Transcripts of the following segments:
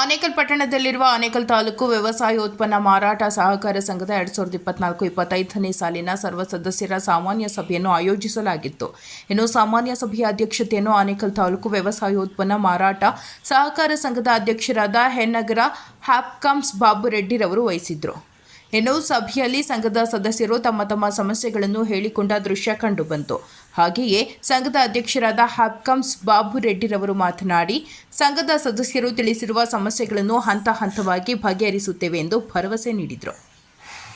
ಆನೇಕಲ್ ಪಟ್ಟಣದಲ್ಲಿರುವ ಆನೇಕಲ್ ತಾಲೂಕು ವ್ಯವಸಾಯೋತ್ಪನ್ನ ಮಾರಾಟ ಸಹಕಾರ ಸಂಘದ ಎರಡ್ ಸಾವಿರದ ಇಪ್ಪತ್ನಾಲ್ಕು ಇಪ್ಪತ್ತೈದನೇ ಸಾಲಿನ ಸರ್ವ ಸದಸ್ಯರ ಸಾಮಾನ್ಯ ಸಭೆಯನ್ನು ಆಯೋಜಿಸಲಾಗಿತ್ತು. ಇನ್ನು ಸಾಮಾನ್ಯ ಸಭೆಯ ಅಧ್ಯಕ್ಷತೆಯನ್ನು ಆನೇಕಲ್ ತಾಲೂಕು ವ್ಯವಸಾಯೋತ್ಪನ್ನ ಮಾರಾಟ ಸಹಕಾರ ಸಂಘದ ಅಧ್ಯಕ್ಷರಾದ ಹೆನ್ನಗರ ಹ್ಯಾಪ್ಕಮ್ಸ್ ಬಾಬು ರೆಡ್ಡಿರವರು ವಹಿಸಿದ್ರು. ಇನ್ನು ಸಭೆಯಲ್ಲಿ ಸಂಘದ ಸದಸ್ಯರು ತಮ್ಮ ತಮ್ಮ ಸಮಸ್ಯೆಗಳನ್ನು ಹೇಳಿಕೊಂಡ ದೃಶ್ಯ ಕಂಡುಬಂತು ಹಾಗೆಯೇ ಸಂಘದ ಅಧ್ಯಕ್ಷರಾದ ಹಕ್ಕಂಸ್ ಬಾಬು ರೆಡ್ಡಿರವರು ಮಾತನಾಡಿ, ಸಂಘದ ಸದಸ್ಯರು ತಿಳಿಸಿರುವ ಸಮಸ್ಯೆಗಳನ್ನು ಹಂತ ಹಂತವಾಗಿ ಬಗೆಹರಿಸುತ್ತೇವೆ ಎಂದು ಭರವಸೆ ನೀಡಿದರು.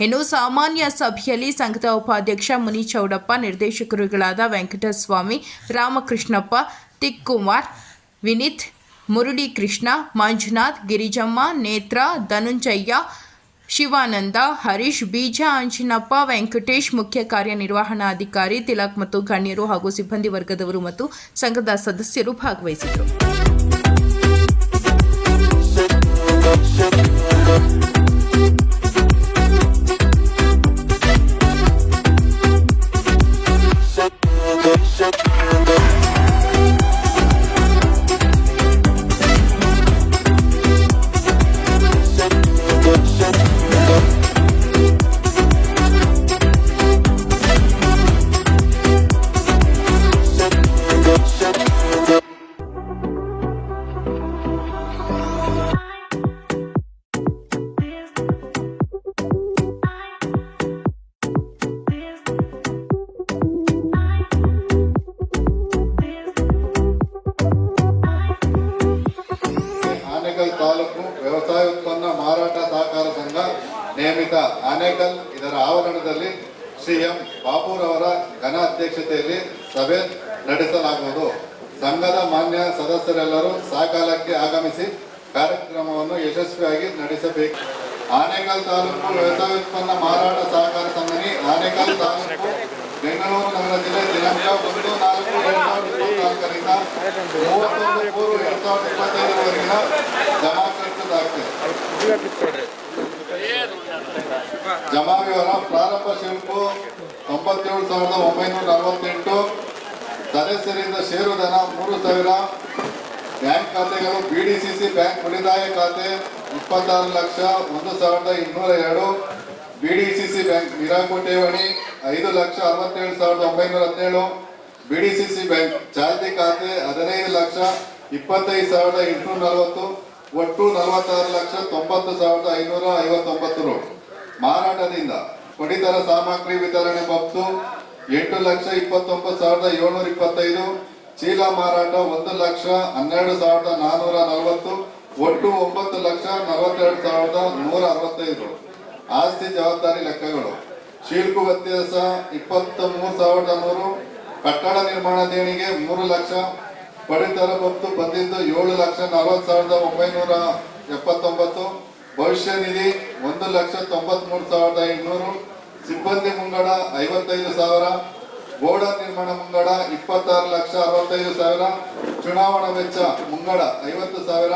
ಇನ್ನು ಸಾಮಾನ್ಯ ಸಭೆಯಲ್ಲಿ ಸಂಘದ ಉಪಾಧ್ಯಕ್ಷ ಮುನಿ ಚೌಡಪ್ಪ, ನಿರ್ದೇಶಕರುಗಳಾದ ವೆಂಕಟಸ್ವಾಮಿ, ರಾಮಕೃಷ್ಣಪ್ಪ, ತಿಕ್ಕುಮಾರ್, ವಿನೀತ್ ಮುರುಳಿ ಕೃಷ್ಣ ಮಂಜುನಾಥ್, ಗಿರಿಜಮ್ಮ, ನೇತ್ರ, ಧನುಂಜಯ್ಯ ಶಿವಾನಂದ, ಹರೀಶ್, ಬೀಜ, ಅಂಜಿನಪ್ಪ, ವೆಂಕಟೇಶ್ ಮುಖ್ಯ ಕಾರ್ಯನಿರ್ವಹಣಾಧಿಕಾರಿ, ತಿಲಕ್ ಮತ್ತು ಗಣ್ಯರು ಹಾಗೂ ಸಿಬ್ಬಂದಿ ವರ್ಗದವರು ಮತ್ತು ಸಂಘದ ಸದಸ್ಯರು ಭಾಗವಹಿಸಿದರು ಆನೇಕಲ್ ಇದರ ಆವರಣದಲ್ಲಿ ಶ್ರೀ ಎಂ ಘನ ಅಧ್ಯಕ್ಷತೆಯಲ್ಲಿ ಸಭೆ ನಡೆಸಲಾಗುವುದು. ಸಂಘದ ಮಾನ್ಯ ಸದಸ್ಯರೆಲ್ಲರೂ ಸಕಾಲಕ್ಕೆ ಆಗಮಿಸಿ ಕಾರ್ಯಕ್ರಮವನ್ನು ಯಶಸ್ವಿಯಾಗಿ ನಡೆಸಬೇಕು. ಆನೇಕಲ್ ತಾಲೂಕು ವ್ಯವಸಾಯ ಉತ್ಪನ್ನ ಮಾರಾಟ ಸಹಕಾರ ಸಂಘನಿ ಆನೇಕಲ್ ತಾಲೂಕು ಬೆಂಗಳೂರು ನಗರ ಜಿಲ್ಲೆ ದಿನಾಂಕ ನಾಲ್ಕು, ಎರಡ್ ಸಾವಿರದ ಇಪ್ಪತ್ನಾಲ್ಕರಿಂದ ಮೂವತ್ತೊಂದು, ಮೂರು, ಎರಡ್ ಸಾವಿರದ ಇಪ್ಪತ್ತೈದರವರೆಗಿನ ಜಮಾ ವಿವರ ಪ್ರಾರಂಭ ಶುಲ್ಕ ತೊಂಬತ್ತೇಳು ಸಾವಿರದ ಒಂಬೈನೂರ ನಲವತ್ತೆಂಟು ಸದಸ್ಯರಿಂದ ಷೇರುಧನ ಮೂರು ಸಾವಿರ. ಬ್ಯಾಂಕ್ ಖಾತೆಗಳು ಬಿಡಿಸಿಸಿ ಬ್ಯಾಂಕ್ ಉಳಿತಾಯ ಖಾತೆ ಇಪ್ಪತ್ತಾರು ಲಕ್ಷ ಒಂದು ಸಾವಿರದ ಇನ್ನೂರ ಎರಡು. ಬಿಡಿಸಿಸಿ ಬ್ಯಾಂಕ್ ಮೀರಾಕು ಠೇವಣಿ ಐದು ಲಕ್ಷ ಅರವತ್ತೇಳು ಸಾವಿರದ ಒಂಬೈನೂರ ಹದಿನೇಳು. ಬಿಡಿಸಿಸಿ ಬ್ಯಾಂಕ್ ಚಾಲ್ತಿ ಖಾತೆ ಹದಿನೈದು ಲಕ್ಷ ಇಪ್ಪತ್ತೈದು ಸಾವಿರದ ಎಂಟುನೂರ ನಲವತ್ತು ಒಟ್ಟು ನಲವತ್ತಾರು ಲಕ್ಷ ತೊಂಬತ್ತು ಸಾವಿರದ ಐನೂರ ಐವತ್ತೊಂಬತ್ತು ರು. ಮಾರಾಟದಿಂದ ಪಡಿತರ ಸಾಮಗ್ರಿ ವಿತರಣೆ ಬಬ್ತು ಎಂಟು ಲಕ್ಷ ಇಪ್ಪತ್ತೊಂಬತ್ತು ಸಾವಿರದ ಏಳ್ನೂರ ಇಪ್ಪತ್ತೈದು. ಚೀಲ ಮಾರಾಟ ಒಂದು ಲಕ್ಷ ಹನ್ನೆರಡು ಸಾವಿರದ ನಾನ್ನೂರ ನಲವತ್ತು. ಒಟ್ಟು ಒಂಬತ್ತು ಲಕ್ಷ ನಲವತ್ತೆರಡು ಸಾವಿರದ ನೂರ ಅರವತ್ತೈದು. ಆಸ್ತಿ ಜವಾಬ್ದಾರಿ ಲೆಕ್ಕಗಳು. ಶೀಲ್ಕು ವ್ಯತ್ಯಾಸ ಇಪ್ಪತ್ತ ಮೂರು ಸಾವಿರದ ನೂರು. ಕಟ್ಟಡ ನಿರ್ಮಾಣ ದೇಣಿಗೆ ಮೂರು ಲಕ್ಷ. ಪಡಿತರ ಬತ್ತು ಬಂದಿದ್ದು ಏಳು ಲಕ್ಷ ನಲವತ್ತು ಸಾವಿರದ ಒಂಬೈನೂರ ಎಪ್ಪತ್ತೊಂಬತ್ತು. ಭವಿಷ್ಯ ನಿಧಿ ಒಂದು ಲಕ್ಷ ತೊಂಬತ್ಮೂರು ಸಾವಿರದ ಎಂಟುನೂರು ಸಿಬ್ಬಂದಿ ಮುಂಗಡ ಐವತ್ತೈದು ಸಾವಿರ ಗೋಡ ನಿರ್ಮಾಣ ಮುಂಗಡ ಇಪ್ಪತ್ತಾರು ಲಕ್ಷ ಅರವತ್ತೈದು ಸಾವಿರ, ಚುನಾವಣಾ ವೆಚ್ಚ ಮುಂಗಡ ಐವತ್ತು ಸಾವಿರ,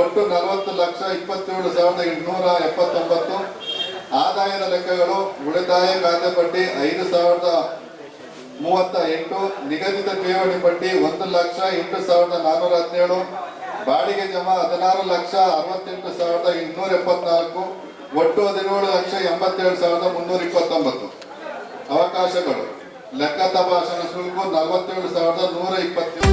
ಒಟ್ಟು ನಲವತ್ತು ಲಕ್ಷ ಇಪ್ಪತ್ತೇಳು ಸಾವಿರದ ಎಂಟುನೂರ ಎಪ್ಪತ್ತೊಂಬತ್ತು. ಆದಾಯದ ಲೆಕ್ಕಗಳು ಉಳಿತಾಯ ಖಾತೆ ಪಟ್ಟಿ ಐದು ಸಾವಿರದ ಮೂವತ್ತ ಎಂಟು, ನಿಗದಿತ ಠೇವಣಿ ಪಟ್ಟಿ ಒಂದು ಲಕ್ಷ ಎಂಟು ಸಾವಿರದ ನಾನ್ನೂರ ಹದಿನೇಳು ಬಾಡಿಗೆ ಜಮಾ ಹದಿನಾರು ಲಕ್ಷ ಅರವತ್ತೆಂಟು ಸಾವಿರದ ಇನ್ನೂರ ಎಪ್ಪತ್ನಾಲ್ಕು, ಒಟ್ಟು ಹದಿನೇಳು ಲಕ್ಷ ಎಂಬತ್ತೇಳು ಸಾವಿರದ ಮುನ್ನೂರ ಇಪ್ಪತ್ತೊಂಬತ್ತು. ಅವಕಾಶಗಳು. ಲೆಕ್ಕ ತಪಾಸಣೆ ಶುಲ್ಕ ನಲವತ್ತೇಳು ಸಾವಿರದ ನೂರ ಇಪ್ಪತ್ತೇಳು.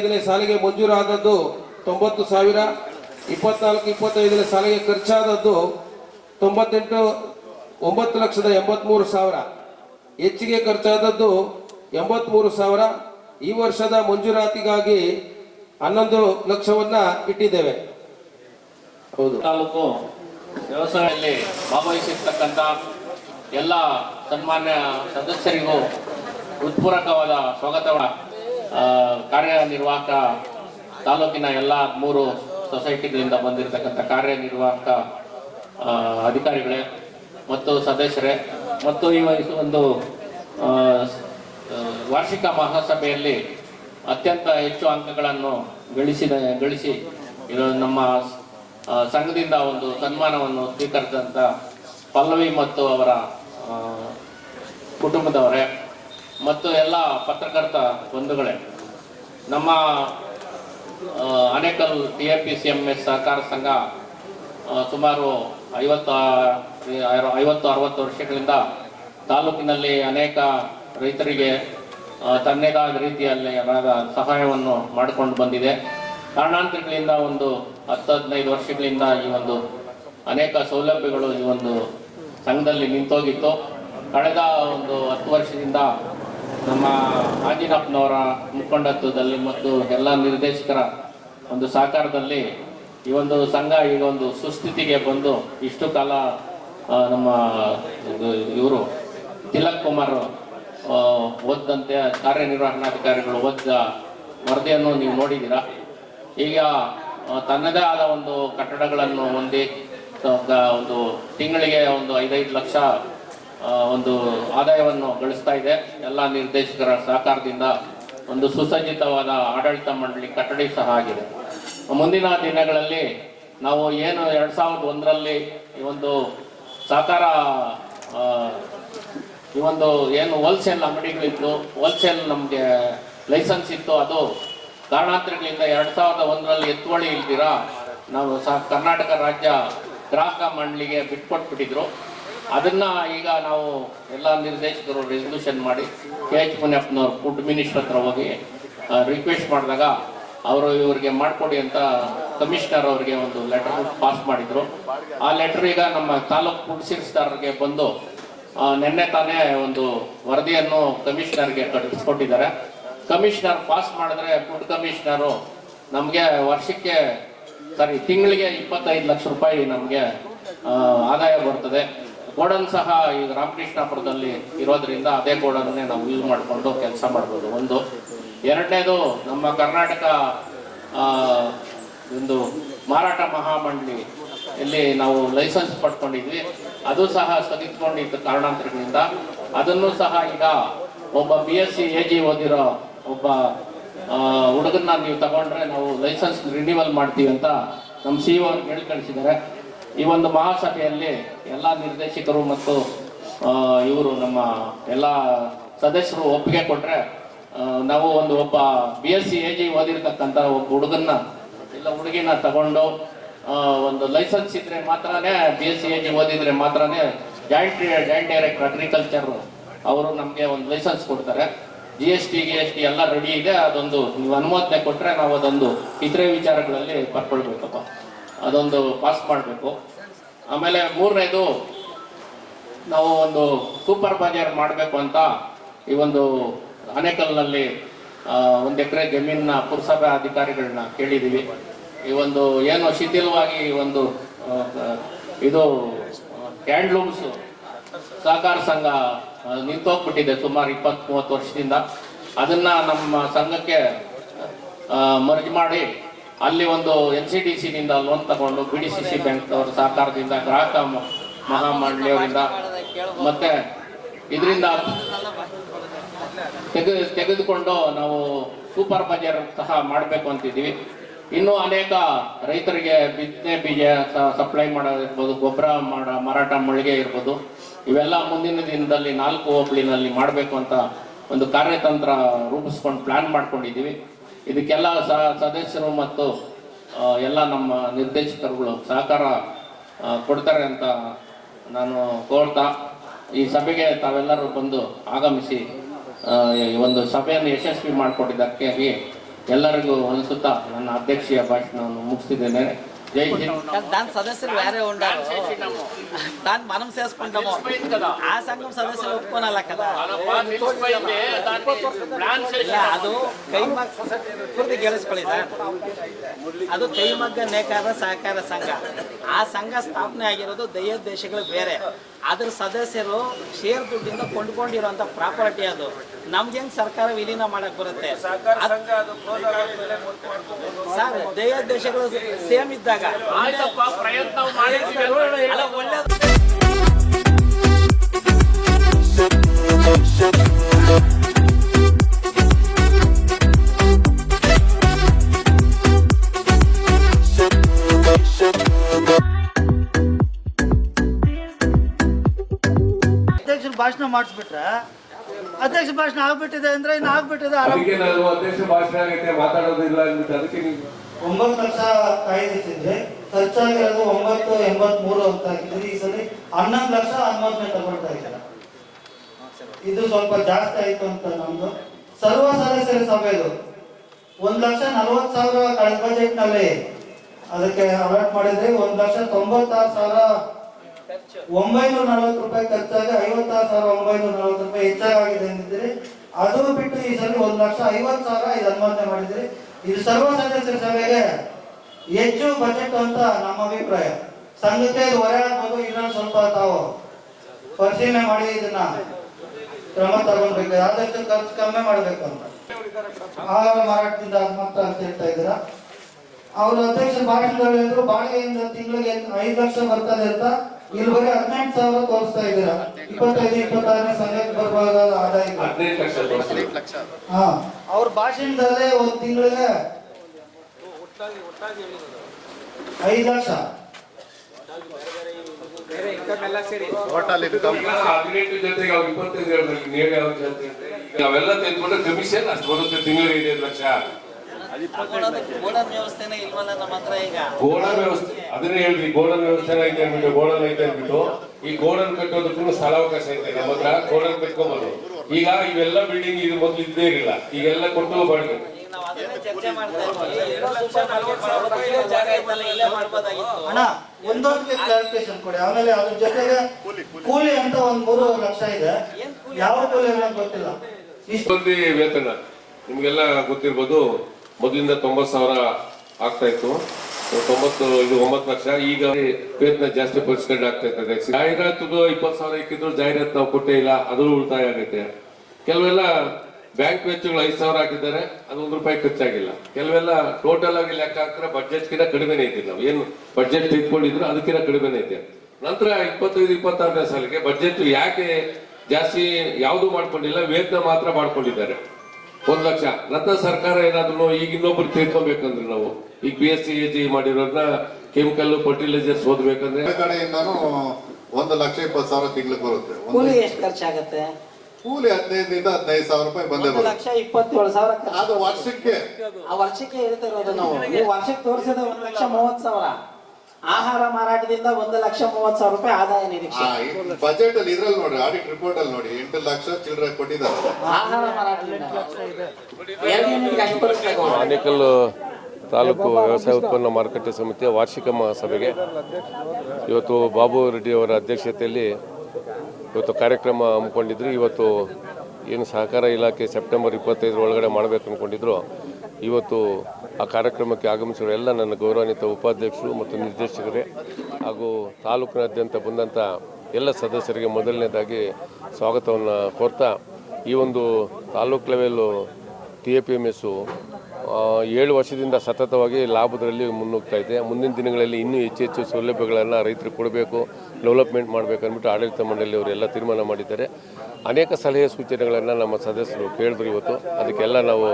ಸಾಲಿಗೆ ಮಂಜೂರಾದದ್ದು ತೊಂಬತ್ತು ಸಾವಿರ, ಇಪ್ಪತ್ನಾಲ್ಕು, ಇಪ್ಪತ್ತೈದನೇ ಸಾಲಿಗೆ ಖರ್ಚಾದದ್ದು ತೊಂಬತ್ತೆಂಟು, ಒಂಬತ್ತು ಲಕ್ಷದ ಎಂಬತ್ಮೂರು ಸಾವಿರ. ಹೆಚ್ಚಿಗೆ ಖರ್ಚಾದದ್ದು ಎಂಬತ್ಮೂರು ಸಾವಿರ. ಈ ವರ್ಷದ ಮಂಜೂರಾತಿಗಾಗಿ ಹನ್ನೊಂದು ಲಕ್ಷವನ್ನ ಇಟ್ಟಿದ್ದೇವೆ. ಹೌದು. ತಾಲೂಕು ವ್ಯವಸಾಯದಲ್ಲಿ ಭಾಗವಹಿಸಿರ್ತಕ್ಕಂಥ ಎಲ್ಲ ಸನ್ಮಾನ್ಯ ಸದಸ್ಯರಿಗೂ ಹೃತ್ಪೂರ್ವಕವಾದ ಸ್ವಾಗತ ಕಾರ್ಯನಿರ್ವಾಹಕ ತಾಲೂಕಿನ ಎಲ್ಲ ಮೂರು ಸೊಸೈಟಿಗಳಿಂದ ಬಂದಿರತಕ್ಕಂಥ ಕಾರ್ಯನಿರ್ವಾಹಕ ಅಧಿಕಾರಿಗಳೇ ಮತ್ತು ಸದಸ್ಯರೇ ಮತ್ತು ಈ ಒಂದು ವಾರ್ಷಿಕ ಮಹಾಸಭೆಯಲ್ಲಿ ಅತ್ಯಂತ ಹೆಚ್ಚು ಅಂಕಗಳನ್ನು ಗಳಿಸಿದ, ಗಳಿಸಿ ಇದು ನಮ್ಮ ಸಂಘದಿಂದ ಒಂದು ಸನ್ಮಾನವನ್ನು ಸ್ವೀಕರಿಸಿದಂಥ ಪಲ್ಲವಿ ಮತ್ತು ಅವರ ಕುಟುಂಬದವರೇ ಮತ್ತು ಎಲ್ಲ ಪತ್ರಕರ್ತ ಬಂಧುಗಳೇ, ನಮ್ಮ Anekal T A P C M S ಸಹಕಾರ ಸಂಘ ಸುಮಾರು ಐವತ್ತು ಐವತ್ತು, ಅರವತ್ತು ವರ್ಷಗಳಿಂದ ತಾಲೂಕಿನಲ್ಲಿ ಅನೇಕ ರೈತರಿಗೆ ತನ್ನದಾದ ರೀತಿಯಲ್ಲಿ ಸಹಾಯವನ್ನು ಮಾಡಿಕೊಂಡು ಬಂದಿದೆ. ಕಾರಣಾಂತರಗಳಿಂದ ಒಂದು ಹತ್ತು, ಹದಿನೈದು ವರ್ಷಗಳಿಂದ ಈ ಒಂದು ಅನೇಕ ಸೌಲಭ್ಯಗಳು ಈ ಒಂದು ಸಂಘದಲ್ಲಿ ನಿಂತೋಗಿತ್ತು. ಕಳೆದ ಒಂದು ಹತ್ತು ವರ್ಷದಿಂದ ನಮ್ಮ ಆಂಜಿನಪ್ಪನವರ ಮುಖಂಡತ್ವದಲ್ಲಿ ಮತ್ತು ಎಲ್ಲ ನಿರ್ದೇಶಕರ ಒಂದು ಸಹಕಾರದಲ್ಲಿ ಈ ಒಂದು ಸಂಘ ಈಗ ಒಂದು ಸುಸ್ಥಿತಿಗೆ ಬಂದು ಇಷ್ಟು ಕಾಲ ನಮ್ಮ ಇವರು ತಿಲಕ್ ಕುಮಾರ್ ಓದ್ದಂತೆ ಕಾರ್ಯನಿರ್ವಹಣಾಧಿಕಾರಿಗಳು ಓದಿದ ವರದಿಯನ್ನು ನೀವು ನೋಡಿದ್ದೀರಾ? ಈಗ ತನ್ನದೇ ಆದ ಒಂದು ಕಟ್ಟಡಗಳನ್ನು ಹೊಂದಿ ಒಂದು ತಿಂಗಳಿಗೆ ಒಂದು ಐದೈದು ಲಕ್ಷ ಒಂದು ಆದಾಯವನ್ನು ಗಳಿಸ್ತಾ ಇದೆ. ಎಲ್ಲ ನಿರ್ದೇಶಕರ ಸಹಕಾರದಿಂದ ಒಂದು ಸುಸಜ್ಜಿತವಾದ ಆಡಳಿತ ಮಂಡಳಿ ಕಟ್ಟಡಿ ಸಹ ಆಗಿದೆ. ಮುಂದಿನ ದಿನಗಳಲ್ಲಿ ನಾವು ಏನು ಎರಡ್ ಸಾವಿರದ ಒಂದರಲ್ಲಿ ಈ ಒಂದು ಸಹಕಾರ ಈ ಒಂದು ಏನು ಹೋಲ್ಸೇಲ್ ಅಂಗಡಿಗಳಿತ್ತು ಹೋಲ್ಸೇಲ್ ನಮಗೆ ಲೈಸೆನ್ಸ್ ಇತ್ತು. ಅದು ಕಾರಣಾಂತರಗಳಿಂದ ಎರಡ್ ಸಾವಿರದ ಒಂದರಲ್ಲಿ ಎತ್ತುವಳಿ ಇಲ್ದಿರಾ, ನಾವು ಸಹ ಕರ್ನಾಟಕ ರಾಜ್ಯ ಗ್ರಾಹಕ ಮಂಡಳಿಗೆ ಬಿಟ್ಕೊಟ್ಬಿಟ್ಟಿದ್ರು. ಅದನ್ನ ಈಗ ನಾವು ಎಲ್ಲ ನಿರ್ದೇಶಕರು ರೆಸಲ್ಯೂಷನ್ ಮಾಡಿ ಕೆ ಎಚ್ ಮುನಿಯಪ್ಪನವ್ರು ಫುಡ್ ಮಿನಿಸ್ಟರ್ ಹತ್ರ ಹೋಗಿ ರಿಕ್ವೆಸ್ಟ್ ಮಾಡಿದಾಗ ಅವರು ಇವರಿಗೆ ಮಾಡಿಕೊಡಿ ಅಂತ ಕಮಿಷನರ್ ಅವರಿಗೆ ಒಂದು ಲೆಟರ್ ಪಾಸ್ ಮಾಡಿದ್ರು. ಆ ಲೆಟರ್ ಈಗ ನಮ್ಮ ತಾಲೂಕು ಫುಡ್ ಸೇರಿಸ್ದಾರರಿಗೆ ಬಂದು ನಿನ್ನೆ ತಾನೇ ಒಂದು ವರದಿಯನ್ನು ಕಮಿಷನರ್ಗೆ ಕಟ್ಟಿಸ್ಕೊಟ್ಟಿದ್ದಾರೆ ಕಮಿಷನರ್ ಪಾಸ್ ಮಾಡಿದ್ರೆ ಫುಡ್ ಕಮಿಷನರು ನಮಗೆ ವರ್ಷಕ್ಕೆ ಸರಿ ತಿಂಗಳಿಗೆ ಇಪ್ಪತ್ತೈದು ಲಕ್ಷ ರೂಪಾಯಿ ನಮಗೆ ಆದಾಯ ಬರ್ತದೆ. ಗೋಡನ್ ಸಹ ಈಗ ರಾಮಕೃಷ್ಣಪುರದಲ್ಲಿ ಇರೋದ್ರಿಂದ ಅದೇ ಗೋಡನ್ನೇ ನಾವು ಯೂಸ್ ಮಾಡಿಕೊಂಡು ಕೆಲಸ ಮಾಡ್ಬೋದು. ಒಂದು ಎರಡನೇದು ನಮ್ಮ ಕರ್ನಾಟಕ ಒಂದು ಮಾರಾಟ ಮಹಾಮಂಡಳಿ ಇಲ್ಲಿ ನಾವು ಲೈಸೆನ್ಸ್ ಪಡ್ಕೊಂಡಿದ್ವಿ. ಅದು ಸಹ ಸ್ಥಗಿತಗೊಂಡಿದ್ದ ಕಾರಣಾಂತರಗಳಿಂದ ಅದನ್ನು ಸಹ ಈಗ ಒಬ್ಬ B S C A G ಓದಿರೋ ಒಬ್ಬ ಹುಡುಗನ್ನ ನೀವು ತಗೊಂಡ್ರೆ ನಾವು ಲೈಸೆನ್ಸ್ ರಿನ್ಯೂವಲ್ ಮಾಡ್ತೀವಿ ಅಂತ ನಮ್ಮ ಸಿ ಒ ಹೇಳಿ ಕಳಿಸಿದ್ದಾರೆ ಈ ಒಂದು ಮಹಾಸಭೆಯಲ್ಲಿ ಎಲ್ಲ ನಿರ್ದೇಶಕರು ಮತ್ತು ಇವರು ನಮ್ಮ ಎಲ್ಲ ಸದಸ್ಯರು ಒಪ್ಪಿಗೆ ಕೊಟ್ಟರೆ ನಾವು ಒಂದು ಒಬ್ಬ B S C A G ಓದಿರ್ತಕ್ಕಂಥ ಒಬ್ಬ ಹುಡುಗನ್ನ, ಇಲ್ಲ ಹುಡುಗಿನ ತಗೊಂಡು ಒಂದು ಲೈಸೆನ್ಸ್ ಇದ್ರೆ ಮಾತ್ರನೇ B S C A G ಓದಿದ್ರೆ ಮಾತ್ರನೇ ಜಾಯಿಂಟ್ ಜಾಯಿಂಟ್ ಡೈರೆಕ್ಟರ್ ಅಗ್ರಿಕಲ್ಚರ್ ಅವರು ನಮಗೆ ಒಂದು ಲೈಸೆನ್ಸ್ ಕೊಡ್ತಾರೆ. G S T G S T ಎಲ್ಲ ರೆಡಿ ಇದೆ. ಅದೊಂದು ನೀವು ಅನುಮೋದನೆ ಕೊಟ್ಟರೆ ನಾವು ಅದೊಂದು ಇತರೆ ವಿಚಾರಗಳಲ್ಲಿ ಬರ್ಕೊಳ್ಬೇಕಪ್ಪ. ಅದೊಂದು ಪಾಸ್ ಮಾಡಬೇಕು. ಆಮೇಲೆ ಮೂರನೇದು, ನಾವು ಒಂದು ಸೂಪರ್ ಬಜಾರ್ ಮಾಡಬೇಕು ಅಂತ ಈ ಒಂದು ಆನೇಕಲ್ನಲ್ಲಿ ಒಂದು ಎಕರೆ ಜಮೀನಿನ ಪುರಸಭೆ ಅಧಿಕಾರಿಗಳನ್ನ ಕೇಳಿದ್ದೀವಿ ಈ ಒಂದು ಏನು ಶಿಥಿಲವಾಗಿ ಒಂದು ಇದು, ಹ್ಯಾಂಡ್ಲೂಮ್ಸ್ ಸಹಕಾರ ಸಂಘ ನಿಂತೋಗ್ಬಿಟ್ಟಿದೆ ಸುಮಾರು ಇಪ್ಪತ್ತ್ ಮೂವತ್ತು ವರ್ಷದಿಂದ. ಅದನ್ನು ನಮ್ಮ ಸಂಘಕ್ಕೆ ಮರ್ಜ್ ಮಾಡಿ ಅಲ್ಲಿ ಒಂದು ಎನ್ ಸಿ ಡಿ ಸಿನಿಂದ ಲೋನ್ ತಗೊಂಡು B D C C bank ಅವರ ಸಹಕಾರದಿಂದ ಗ್ರಾಹಕ ಮಹಾಮಂಡಳಿಯವರಿಂದ ಮತ್ತೆ ಇದರಿಂದ ತೆಗೆದು, ತೆಗೆದುಕೊಂಡು ನಾವು ಸೂಪರ್ ಬಜಾರ್ ಸಹ ಮಾಡಬೇಕು ಅಂತಿದ್ದೀವಿ. ಇನ್ನೂ ಅನೇಕ ರೈತರಿಗೆ ಬಿತ್ತನೆ ಬೀಜ ಸಪ್ಲೈ ಮಾಡೋದಿರ್ಬೋದು, ಗೊಬ್ಬರ ಮಾಡ, ಮಾರಾಟ ಮಳಿಗೆ ಇರ್ಬೋದು. ಇವೆಲ್ಲ ಮುಂದಿನ ದಿನದಲ್ಲಿ ನಾಲ್ಕು ಹೋಬಳಿನಲ್ಲಿ ಮಾಡಬೇಕು ಅಂತ ಒಂದು ಕಾರ್ಯತಂತ್ರ ರೂಪಿಸ್ಕೊಂಡು ಪ್ಲ್ಯಾನ್ ಮಾಡ್ಕೊಂಡಿದ್ದೀವಿ. ಇದಕ್ಕೆಲ್ಲ ಸದಸ್ಯರು ಮತ್ತು ಎಲ್ಲ ನಮ್ಮ ನಿರ್ದೇಶಕರುಗಳು ಸಹಕಾರ ಕೊಡ್ತಾರೆ ಅಂತ ನಾನು ಕೋರ್ತಾ, ಈ ಸಭೆಗೆ ತಾವೆಲ್ಲರೂ ಬಂದು ಆಗಮಿಸಿ ಈ ಒಂದು ಸಭೆಯನ್ನು ಯಶಸ್ವಿ ಮಾಡಿಕೊಟ್ಟಿದ್ದಕ್ಕಾಗಿ ಎಲ್ಲರಿಗೂ ಅನಿಸುತ್ತಾ ನನ್ನ ಅಧ್ಯಕ್ಷೀಯ ಭಾಷಣವನ್ನು ಮುಗಿಸ್ತಿದ್ದೇನೆ. దాని సదస్సులు వేరే ఉండాలి దాన్ని మనం చేసుకుంటాము ఆ సంఘం సదస్సులు ఒప్పుకోనాల కదా ಇಲ್ಲ ಅದು ಕೈಮಗ್ಗ ಪೂರ್ತಿ ಕೇಳಿಸ್ಕೊಳ್ಳಿದ ಅದು ಕೈಮಗ್ಗ ನೇಕಾರ ಸಹಕಾರ ಸಂಘ ಆ ಸಂಘ ಸ್ಥಾಪನೆ ಆಗಿರೋದು ದೈವ ದೇಶಗಳು ಬೇರೆ ಅದ್ರ ಸದಸ್ಯರು ಶೇರ್ ದುಡ್ಡಿಂದ ಕೊಂಡ್ಕೊಂಡಿರುವಂತ ಪ್ರಾಪರ್ಟಿ ಅದು ನಮ್ಗೆ ಹೆಂಗ್ ಸರ್ಕಾರ ವಿಲೀನ ಮಾಡಕ್ ಬರುತ್ತೆ? ಸರ್ ದೇಶಗಳು ಸೇಮ್ ಇದ್ದಾಗ. ಪ್ರಯತ್ನ ಅಧ್ಯಕ್ಷರು ಭಾಷಣ ಮಾಡಿಸ್ಬಿಟ್ರೆ ಅಧ್ಯಕ್ಷ ಭಾಷಣ ಆಗ್ಬಿಟ್ಟಿದೆ ಅಂದ್ರೆ ಇನ್ನು ಆಗ್ಬಿಟ್ಟಿದೆ ಅದಕ್ಕೆ ನಾನು ಅಧ್ಯಕ್ಷ ಭಾಷಣ ಆಗೈತೆ ಮಾತಾಡೋದಿಲ್ಲ ಅಂದ್ಬಿಟ್ಟು ಅದಕ್ಕೆ ನೀವು ಒಂಬತ್ತು ಲಕ್ಷ ಕಾಯ್ದಿಸಿದ್ರೆ ಖರ್ಚಾಗಿರೋದು ಒಂಬತ್ತು ಎಂಬತ್ ಮೂರು ಅಂತ ಹಾಕಿದ್ರೆ. ಈ ಸಲ ಹನ್ನೊಂದು ಲಕ್ಷ ಹನ್ನೊಂದನೇ ತಗೊಳ್ತಾ ಇದ್ದಾರೆ. ಇದು ಸ್ವಲ್ಪ ಜಾಸ್ತಿ ಆಯ್ತು ಅಂತ ನಮ್ದು. ಸರ್ವ ಸದಸ್ಯರ ಸಭೆದು ಒಂದ್ ಲಕ್ಷ ನಲ್ವತ್ ಸಾವಿರ ಕಳೆದ ಬಜೆಟ್ನಲ್ಲಿ. ಅದಕ್ಕೆ ಅಲಾಟ್ ಮಾಡಿದ್ರೆ ಒಂದ್ ಲಕ್ಷ ತೊಂಬತ್ತಾರು ಸಾವಿರ ಒಂಬೈನೂರ ನಲವತ್ತು ರೂಪಾಯಿ ಖರ್ಚಾಗ ಐವತ್ತಾರು ಸಾವಿರ ಒಂಬೈನೂರ ನಲವತ್ತು ರೂಪಾಯಿ ಹೆಚ್ಚಾಗಿದೆ ಅಂದಿದ್ರೆ. ಅದು ಬಿಟ್ಟು ಈ ಸಲ ಒಂದು ಲಕ್ಷ ಐವತ್ತು ಸಾವಿರ ಇದು ಅನುಮೋದನೆ ಮಾಡಿದ್ರಿ. ಇದು ಸರ್ವ ಸದಸ್ಯರ ಸಭೆಗೆ ಹೆಚ್ಚು ಬಜೆಟ್ ಅಂತ ನಮ್ಮ ಅಭಿಪ್ರಾಯ. ಸಂಘಕ್ಕೆ ಹೊರೆ ಆಗ್ಬೋದು ಇನ್ನೊಂದು ಸ್ವಲ್ಪ ತಾವು ಪರಿಶೀಲನೆ ಮಾಡಿ ಇದನ್ನ ಕ್ರಮ ತಗೊಳ್ಬೇಕು ಆದಷ್ಟು ಖರ್ಚು ಕಮ್ಮಿ ಮಾಡ್ಬೇಕು ಅಂತ. ಆಹಾರ ಮಾರಾಟದಿಂದ ಆತ್ಮಹತ್ಯೆ ಅಂತ ಹೇಳ್ತಾ ಇದ್ದೀರಾ? ಅವ್ರ ಅಧ್ಯಕ್ಷ ಭಾಷಣದಲ್ಲಿ ಬಾಡಿಗೆಯಿಂದ ತಿಂಗಳಿಗೆ ಐದು ಲಕ್ಷ ಬರ್ತದೆ ಅಂತ ಇಲ್ಲಿ ಬರೀ ಹದಿನೆಂಟು ಸಾವಿರ ತೋರಿಸ್ತಾ ಇದ್ದೀರಾ? ಇಪ್ಪತ್ತೈದು ಇಪ್ಪತ್ತಾರನೇ ಸಂಘಕ್ಕೆ ಬರುವಾಗ ಆದಾಯ ಲಕ್ಷ. ಹಾ. ಅವ್ರ ಭಾಷಣದಲ್ಲೇ ಒಂದ್ ತಿಂಗಳಿಗೆ ಐದು ಲಕ್ಷ. ಹದಿನೆಂಟು ಜೊತೆಗೆ ಅವ್ರು ಇಪ್ಪತ್ತೈದು ನೀವು ಜೊತೆ ತೆಗೆದುಕೊಂಡ್ರೆ ಕಮಿಷನ್ ಅಷ್ಟು ಬರುತ್ತೆ ತಿಂಗಳಿಗೆ ಐದೈದು ಲಕ್ಷ. ಗೋಡನ್ ವ್ಯವಸ್ಥೆನೇ ಇಲ್ವಲ್ಲ ನಮ್ಮ ಹತ್ರ ಈಗ? ಗೋಡನ್ ವ್ಯವಸ್ಥೆ ಅದನ್ನೇ ಹೇಳ್ರಿ ಗೋಡನ್ ವ್ಯವಸ್ಥೆ ಐತೆ ಅಂದ್ಬಿಟ್ಟು ಗೋಡನ್ ಐತೆ ಅಂದ್ಬಿಟ್ಟು ಈ ಗೋಡನ್ ಕಟ್ಟೋದಕ್ಕೂ ಸ್ಥಳಾವಕಾಶ ಐತೆ ನಮ್ಮ ಹತ್ರ ಗೋಡನ್ ಕಟ್ಕೊಂಬೋದು. ಈಗ ಇವೆಲ್ಲ ಬಿಲ್ಡಿಂಗ್ ಇದು ಮೊದಲು ಇದ್ದೇ ಇರಲಿಲ್ಲ. ಈಗೆಲ್ಲ ಕೊಟ್ಟು ಬಾಡಿಗೆ ಅಣ್ಣ ಒಂದೊಂದು ಕ್ಲಾರಿಫಿಕೇಶನ್ ಕೊಡಿ. ಆಮೇಲೆ ಅದ್ರ ಜೊತೆಗೆ ಕೂಲಿ ಅಂತ ಒಂದ್ ಮೂರು ಲಕ್ಷ ಇದೆ. ಯಾವ ಕೂಲಿ ಅನ್ನೋದು ಗೊತ್ತಿಲ್ಲ. ಇಷ್ಟು ಸಿಬ್ಬಂದಿ ವೇತನ. ನಿಮ್ಗೆಲ್ಲ ಗೊತ್ತಿರ್ಬೋದು ಮೊದಲಿಂದ ತೊಂಬತ್ತು ಸಾವಿರ ಆಗ್ತಾ ಇತ್ತು. ತೊಂಬತ್ತು, ಇದು ಒಂಬತ್ತು ಲಕ್ಷ. ಈಗ ವೇತನ ಜಾಸ್ತಿ ಪರಿಷ್ಕರಣೆ ಆಗ್ತಾ ಇರ್ತದೆ ಜಾಹೀರಾತು ಇಪ್ಪತ್ತು ಸಾವಿರ ಇಕ್ಕಿದ್ರು, ಜಾಹೀರಾತು ನಾವು ಕೊಟ್ಟೇ ಇಲ್ಲ. ಅದು ಉಳಿತಾಯ ಆಗುತ್ತೆ ಕೆಲವೆಲ್ಲ ಬ್ಯಾಂಕ್ ವೆಚ್ಚಗಳು ಐದು ಸಾವಿರ ಹಾಕಿದ್ದಾರೆ. ಅದು ಒಂದು ರೂಪಾಯಿ ಖರ್ಚಾಗಿಲ್ಲ. ಕೆಲವೆಲ್ಲ ಟೋಟಲ್ ಆಗಿ ಲೆಕ್ಕ ಹಾಕಿದ್ರೆ ಬಡ್ಜೆಟ್ಗಿಂತ ಕಡಿಮೆನೇ ಐತಿ ನಾವು ಏನು ಬಡ್ಜೆಟ್ ತೆಗೆದುಕೊಂಡಿದ್ರು, ಅದಕ್ಕಿಂತ ಕಡಿಮೆನೇ ಐತೆ. ನಂತರ ಇಪ್ಪತ್ತೈದು, ಇಪ್ಪತ್ತಾರನೇ ಸಾಲಿಗೆ ಬಡ್ಜೆಟ್ ಯಾಕೆ ಜಾಸ್ತಿ ಯಾವುದು ಮಾಡ್ಕೊಂಡಿಲ್ಲ, ವೇತನ ಮಾತ್ರ ಮಾಡ್ಕೊಂಡಿದ್ದಾರೆ. ಒಂದ್ ಲಕ್ಷ. ರತ್ನ ಸರ್ಕಾರ ಏನಾದ್ರು ಈಗ ಇನ್ನೊಬ್ರು ತಿಳ್ಕೊಬೇಕಂದ್ರೆ ನಾವು. ಈಗ B S C A G ಮಾಡಿರೋದ್ನ chemical fertilisers ಓದ್ಬೇಕಂದ್ರೆ. ಕಡೆಯಿಂದಾನು ಒಂದು ಲಕ್ಷ ಇಪ್ಪತ್ತು ಸಾವಿರ ತಿಂಗಳಿಗೆ ಬರುತ್ತೆ. ಒಂದು ಕೂಲಿ ಎಷ್ಟು ಖರ್ಚಾಗತ್ತೆ? ಕೂಲಿ ಹದಿನೈದರಿಂದ ಹದಿನೈದು ಸಾವಿರ ರೂಪಾಯಿ ಬಂದೇ ಒಂದು ಲಕ್ಷ ಇಪ್ಪತ್ತೇಳು ಸಾವಿರ ಖರ್ಚು. ಅದು ವರ್ಷಕ್ಕೆ. ಆ ವರ್ಷಕ್ಕೆ ಹೇಳ್ತಾ ಇರೋದು ನಾವು. ನೀವು ವರ್ಷಕ್ಕೆ ತೋರಿಸಿದ ಒಂದು ಲಕ್ಷ ಮೂವತ್ತು ಸಾವಿರ. ಆಹಾರ ಮಾರಾಟದಿಂದ ಒಂದು ಲಕ್ಷ ಮೂವತ್ತು ಸಾವಿರ ರೂಪಾಯಿ ಆದಾಯ ನಿರೀಕ್ಷೆ. ಬಜೆಟ್ ಅಲ್ಲಿ ಇದ್ರಲ್ಲಿ ನೋಡಿ ಆಡಿಟ್ ರಿಪೋರ್ಟ್ ಅಲ್ಲಿ ನೋಡಿ ಎಂಟು ಲಕ್ಷ ಚಿಲ್ಲರೆ ಕೊಟ್ಟಿದ್ದಾರೆ. ಆಹಾರ ಮಾರಾಟದಿಂದ. ಆನೇಕಲ್ ತಾಲೂಕು ವ್ಯವಸಾಯ ಉತ್ಪನ್ನ ಮಾರುಕಟ್ಟೆ ಸಮಿತಿಯ ವಾರ್ಷಿಕ ಮಹಾಸಭೆಗೆ ಇವತ್ತು ಬಾಬು ರೆಡ್ಡಿ ಅವರ ಅಧ್ಯಕ್ಷತೆಯಲ್ಲಿ ಇವತ್ತು ಕಾರ್ಯಕ್ರಮ ಹಮ್ಮಿಕೊಂಡಿದ್ರು. ಇವತ್ತು ಏನು ಸಹಕಾರ ಇಲಾಖೆ ಸೆಪ್ಟೆಂಬರ್ ಇಪ್ಪತ್ತೈದರ ಒಳಗಡೆ ಮಾಡಬೇಕು ಅಂದ್ಕೊಂಡಿದ್ರು ಇವತ್ತು ಆ ಕಾರ್ಯಕ್ರಮಕ್ಕೆ ಆಗಮಿಸಿರುವ ಎಲ್ಲ ನನ್ನ ಗೌರವಾನ್ವಿತ ಉಪಾಧ್ಯಕ್ಷರು ಮತ್ತು ನಿರ್ದೇಶಕರೇ ಹಾಗೂ ತಾಲೂಕಿನಾದ್ಯಂತ ಬಂದಂಥ ಎಲ್ಲ ಸದಸ್ಯರಿಗೆ ಮೊದಲನೇದಾಗಿ ಸ್ವಾಗತವನ್ನು ಕೋರ್ತಾ ಈ ಒಂದು taluk level T A P M S ಏಳು ವರ್ಷದಿಂದ ಸತತವಾಗಿ ಲಾಭದಲ್ಲಿ ಮುನ್ನುಗ್ತಾ ಇದೆ. ಮುಂದಿನ ದಿನಗಳಲ್ಲಿ ಇನ್ನೂ ಹೆಚ್ಚು ಹೆಚ್ಚು ಸೌಲಭ್ಯಗಳನ್ನು ರೈತರಿಗೆ ಕೊಡಬೇಕು ಡೆವಲಪ್ಮೆಂಟ್ ಮಾಡಬೇಕು ಅಂದ್ಬಿಟ್ಟು ಆಡಳಿತ ಮಂಡಳಿಯವರು ಎಲ್ಲ ತೀರ್ಮಾನ ಮಾಡಿದ್ದಾರೆ. ಅನೇಕ ಸಲಹೆ ಸೂಚನೆಗಳನ್ನು ನಮ್ಮ ಸದಸ್ಯರು ಕೇಳಿದ್ರು ಇವತ್ತು. ಅದಕ್ಕೆಲ್ಲ ನಾವು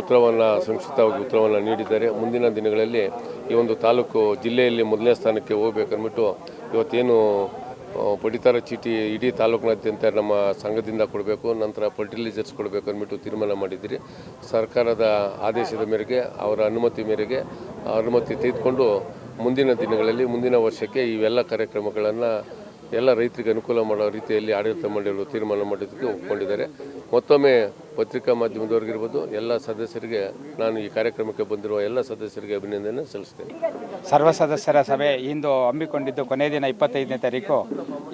ಉತ್ತರವನ್ನು, ಸಂಕ್ಷಿಪ್ತವಾಗಿ ಉತ್ತರವನ್ನು ನೀಡಿದ್ದಾರೆ. ಮುಂದಿನ ದಿನಗಳಲ್ಲಿ ಈ ಒಂದು ತಾಲೂಕು ಜಿಲ್ಲೆಯಲ್ಲಿ ಮೊದಲನೇ ಸ್ಥಾನಕ್ಕೆ ಹೋಗ್ಬೇಕಂದ್ಬಿಟ್ಟು ಇವತ್ತೇನು ಪಡಿತರ ಚೀಟಿ ಇಡೀ ತಾಲೂಕಿನಾದ್ಯಂತ ನಮ್ಮ ಸಂಘದಿಂದ ಕೊಡಬೇಕು, ನಂತರ ಫರ್ಟಿಲೈಸರ್ಸ್ ಕೊಡಬೇಕು ಅಂದ್ಬಿಟ್ಟು ತೀರ್ಮಾನ ಮಾಡಿದ್ದೀರಿ. ಸರ್ಕಾರದ ಆದೇಶದ ಮೇರೆಗೆ, ಅವರ ಅನುಮತಿ ಮೇರೆಗೆ ಅನುಮತಿ ತೆಗೆದುಕೊಂಡು ಮುಂದಿನ ದಿನಗಳಲ್ಲಿ, ಮುಂದಿನ ವರ್ಷಕ್ಕೆ ಇವೆಲ್ಲ ಕಾರ್ಯಕ್ರಮಗಳನ್ನು ಎಲ್ಲ ರೈತರಿಗೆ ಅನುಕೂಲ ಮಾಡೋ ರೀತಿಯಲ್ಲಿ ಆಡಳಿತ ಮಂಡಳಿಗಳು ತೀರ್ಮಾನ ಮಾಡಿದ್ದಕ್ಕೆ ಒಪ್ಪಿಕೊಂಡಿದ್ದಾರೆ ಮತ್ತೊಮ್ಮೆ ಪತ್ರಿಕಾ ಮಾಧ್ಯಮದವ್ರಿಗಿರ್ಬೋದು ಎಲ್ಲ ಸದಸ್ಯರಿಗೆ ನಾನು ಈ ಕಾರ್ಯಕ್ರಮಕ್ಕೆ ಬಂದಿರುವ ಎಲ್ಲ ಸದಸ್ಯರಿಗೆ ಅಭಿನಂದನೆ ಸಲ್ಲಿಸ್ತೇನೆ. ಸರ್ವ ಸದಸ್ಯರ ಸಭೆ ಇಂದು ಹಮ್ಮಿಕೊಂಡಿದ್ದು ಕೊನೆಯ ದಿನ ಇಪ್ಪತ್ತೈದನೇ ತಾರೀಕು.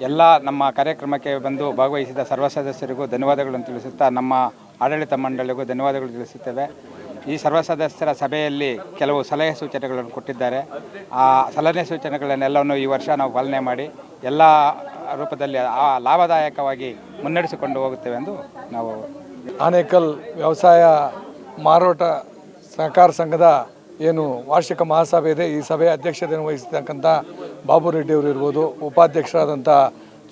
ಎಲ್ಲ ನಮ್ಮ ಕಾರ್ಯಕ್ರಮಕ್ಕೆ ಬಂದು ಭಾಗವಹಿಸಿದ ಸರ್ವ ಸದಸ್ಯರಿಗೂ ಧನ್ಯವಾದಗಳನ್ನು ತಿಳಿಸುತ್ತಾ, ನಮ್ಮ ಆಡಳಿತ ಮಂಡಳಿಗೂ ಧನ್ಯವಾದಗಳು ತಿಳಿಸುತ್ತೇವೆ. ಈ ಸರ್ವ ಸದಸ್ಯರ ಸಭೆಯಲ್ಲಿ ಕೆಲವು ಸಲಹೆ ಸೂಚನೆಗಳನ್ನು ಕೊಟ್ಟಿದ್ದಾರೆ. ಆ ಸಲಹೆ ಸೂಚನೆಗಳನ್ನೆಲ್ಲವನ್ನು ಈ ವರ್ಷ ನಾವು ಪಾಲನೆ ಮಾಡಿ, ಎಲ್ಲ ರೂಪದಲ್ಲಿ ಆ ಲಾಭದಾಯಕವಾಗಿ ಮುನ್ನಡೆಸಿಕೊಂಡು ಹೋಗುತ್ತೇವೆ ಎಂದು ನಾವು ಆನೇಕಲ್ ವ್ಯವಸಾಯ ಮಾರಾಟ ಸಹಕಾರ ಸಂಘದ ಏನು ವಾರ್ಷಿಕ ಮಹಾಸಭೆ ಇದೆ ಈ ಸಭೆಯ ಅಧ್ಯಕ್ಷತೆಯನ್ನು ವಹಿಸತಕ್ಕಂಥ ಬಾಬು ರೆಡ್ಡಿ ಅವರು ಇರ್ಬೋದು, ಉಪಾಧ್ಯಕ್ಷರಾದಂಥ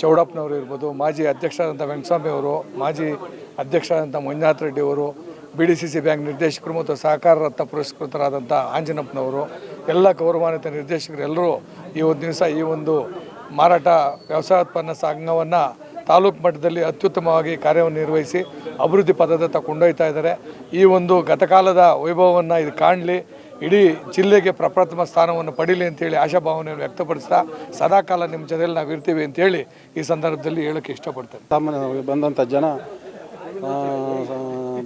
ಚೌಡಪ್ಪನವರು ಇರ್ಬೋದು, ಮಾಜಿ ಅಧ್ಯಕ್ಷರಾದಂಥ ವೆಂಕಟಸ್ವಾಮಿ ಅವರು, ಮಾಜಿ ಅಧ್ಯಕ್ಷರಾದಂಥ ಮಂಜುನಾಥ್ ರೆಡ್ಡಿ ಅವರು B D C C bank ನಿರ್ದೇಶಕರು ಮತ್ತು ಸಹಕಾರ ರತ್ನ ಪುರಸ್ಕೃತರಾದಂಥ ಆಂಜನಪ್ಪನವರು, ಎಲ್ಲ ಗೌರವಾನ್ವಿತ ನಿರ್ದೇಶಕರು ಎಲ್ಲರೂ ಈ ಒಂದು ದಿವಸ ಈ ಒಂದು ಮಾರಾಟ ವ್ಯವಸಾಯೋತ್ಪನ್ನ ಸಂಘವನ್ನು ತಾಲೂಕು ಮಟ್ಟದಲ್ಲಿ ಅತ್ಯುತ್ತಮವಾಗಿ ಕಾರ್ಯವನ್ನು ನಿರ್ವಹಿಸಿ ಅಭಿವೃದ್ಧಿ ಪದದತ್ತ ಕೊಂಡೊಯ್ತಾ ಇದ್ದಾರೆ. ಈ ಒಂದು ಗತಕಾಲದ ವೈಭವವನ್ನು ಇದು ಕಾಣಲಿ. ಇಡೀ ಜಿಲ್ಲೆಗೆ ಪ್ರಪ್ರಥಮ ಸ್ಥಾನವನ್ನು ಪಡೀಲಿ ಅಂತೇಳಿ ಆಶಾಭಾವನೆಯನ್ನು ವ್ಯಕ್ತಪಡಿಸ್ತಾ ಸದಾಕಾಲ ನಿಮ್ಮ ಜೊತೆಯಲ್ಲಿ ನಾವು ಇರ್ತೀವಿ ಅಂತೇಳಿ ಈ ಸಂದರ್ಭದಲ್ಲಿ ಹೇಳೋಕ್ಕೆ ಇಷ್ಟಪಡ್ತೇನೆ. ಸಾಮಾನ್ಯವಾಗಿ ಬಂದಂಥ ಜನ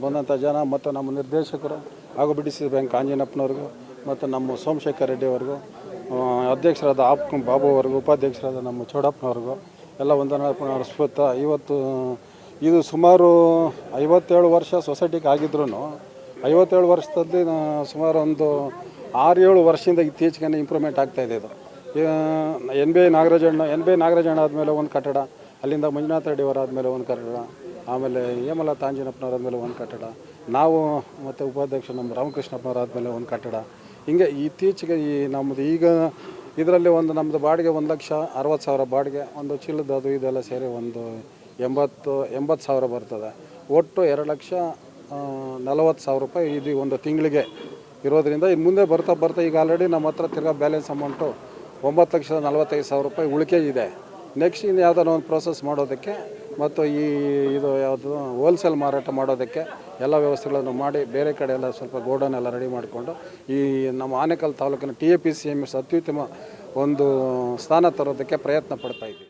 ಬಂದಂಥ ಜನ ಮತ್ತು ನಮ್ಮ ನಿರ್ದೇಶಕರು ಹಾಗೂ ಬಿ ಬ್ಯಾಂಕ್ ಆಂಜನಪ್ಪನವ್ರಿಗೂ ಮತ್ತು ನಮ್ಮ ಸೋಮಶೇಖರ್ ರೆಡ್ಡಿ ಅವ್ರಿಗೂ ಅಧ್ಯಕ್ಷರಾದ ಆಪ್ ಬಾಬು ಅವ್ರಿಗೂ ಉಪಾಧ್ಯಕ್ಷರಾದ ನಮ್ಮ ಚೌಡಪ್ಪನವ್ರಿಗೂ ಎಲ್ಲ ವಂದನಾ ಪುನರ್ಸ್ಫೂರ್ತ ಇವತ್ತು, ಇದು ಸುಮಾರು ಐವತ್ತೇಳು ವರ್ಷ ಸೊಸೈಟಿಗೆ ಆಗಿದ್ರೂ ಐವತ್ತೇಳು ವರ್ಷದಲ್ಲಿ ಸುಮಾರು ಒಂದು ಆರು ಏಳು ವರ್ಷದಿಂದ ಇತ್ತೀಚೆಗೆ ಇಂಪ್ರೂವ್ಮೆಂಟ್ ಆಗ್ತಾಯಿದೆ ಇದು N B I Nagarajanna N B I Nagarajanna ಆದಮೇಲೆ ಒಂದು ಕಟ್ಟಡ, ಅಲ್ಲಿಂದ ಮಂಜುನಾಥ ಆದಮೇಲೆ ಒಂದು ಕಟ್ಟಡ, ಆಮೇಲೆ ಹೇಮಲ ತಾಂಜಿನಪ್ಪನವ್ರ ಆದಮೇಲೆ ಒಂದು ಕಟ್ಟಡ, ನಾವು ಮತ್ತು ಉಪಾಧ್ಯಕ್ಷ ನಮ್ಮ ರಾಮಕೃಷ್ಣಪ್ಪನವ್ರ ಆದಮೇಲೆ ಒಂದು ಕಟ್ಟಡ. ಹಿಂಗೆ ಇತ್ತೀಚೆಗೆ ಈ ನಮ್ಮದು ಈಗ ಇದರಲ್ಲಿ ಒಂದು ನಮ್ಮದು ಬಾಡಿಗೆ ಒಂದು ಲಕ್ಷ ಅರವತ್ತು ಸಾವಿರ ಬಾಡಿಗೆ, ಒಂದು ಚೀಲದ ಅದು ಇದೆಲ್ಲ ಸೇರಿ ಒಂದು ಎಂಬತ್ತು ಎಂಬತ್ತು ಸಾವಿರ ಬರ್ತದೆ. ಒಟ್ಟು ಎರಡು ಲಕ್ಷ ನಲವತ್ತು ಸಾವಿರ ರೂಪಾಯಿ ಇದು ಒಂದು ತಿಂಗಳಿಗೆ ಇರೋದರಿಂದ ಇನ್ನು ಮುಂದೆ ಬರ್ತಾ ಬರ್ತಾ ಈಗ ಆಲ್ರೆಡಿ ನಮ್ಮ ಹತ್ರ ತಿರ್ಗಾ ಬ್ಯಾಲೆನ್ಸ್ ಅಮೌಂಟು ಒಂಬತ್ತು ಲಕ್ಷದ ನಲವತ್ತೈದು ಸಾವಿರ ರೂಪಾಯಿ ಉಳಿಕೆ ಇದೆ. ನೆಕ್ಸ್ಟ್ ಇನ್ನು ಯಾವುದಾದ್ರು ಒಂದು ಪ್ರೋಸೆಸ್ ಮಾಡೋದಕ್ಕೆ ಮತ್ತು ಈ ಇದು ಯಾವುದು ಹೋಲ್ಸೇಲ್ ಮಾರಾಟ ಮಾಡೋದಕ್ಕೆ ಎಲ್ಲ ವ್ಯವಸ್ಥೆಗಳನ್ನು ಮಾಡಿ ಬೇರೆ ಕಡೆ ಎಲ್ಲ ಸ್ವಲ್ಪ ಗೋಡನ್ ಎಲ್ಲ ರೆಡಿ ಮಾಡಿಕೊಂಡು ಈ ನಮ್ಮ ಆನೇಕಲ್ ತಾಲೂಕಿನ T A P C M S ಅತ್ಯುತ್ತಮ ಒಂದು ಸ್ಥಾನ ತರೋದಕ್ಕೆ ಪ್ರಯತ್ನ ಪಡ್ತಾ ಇದ್ದೀವಿ.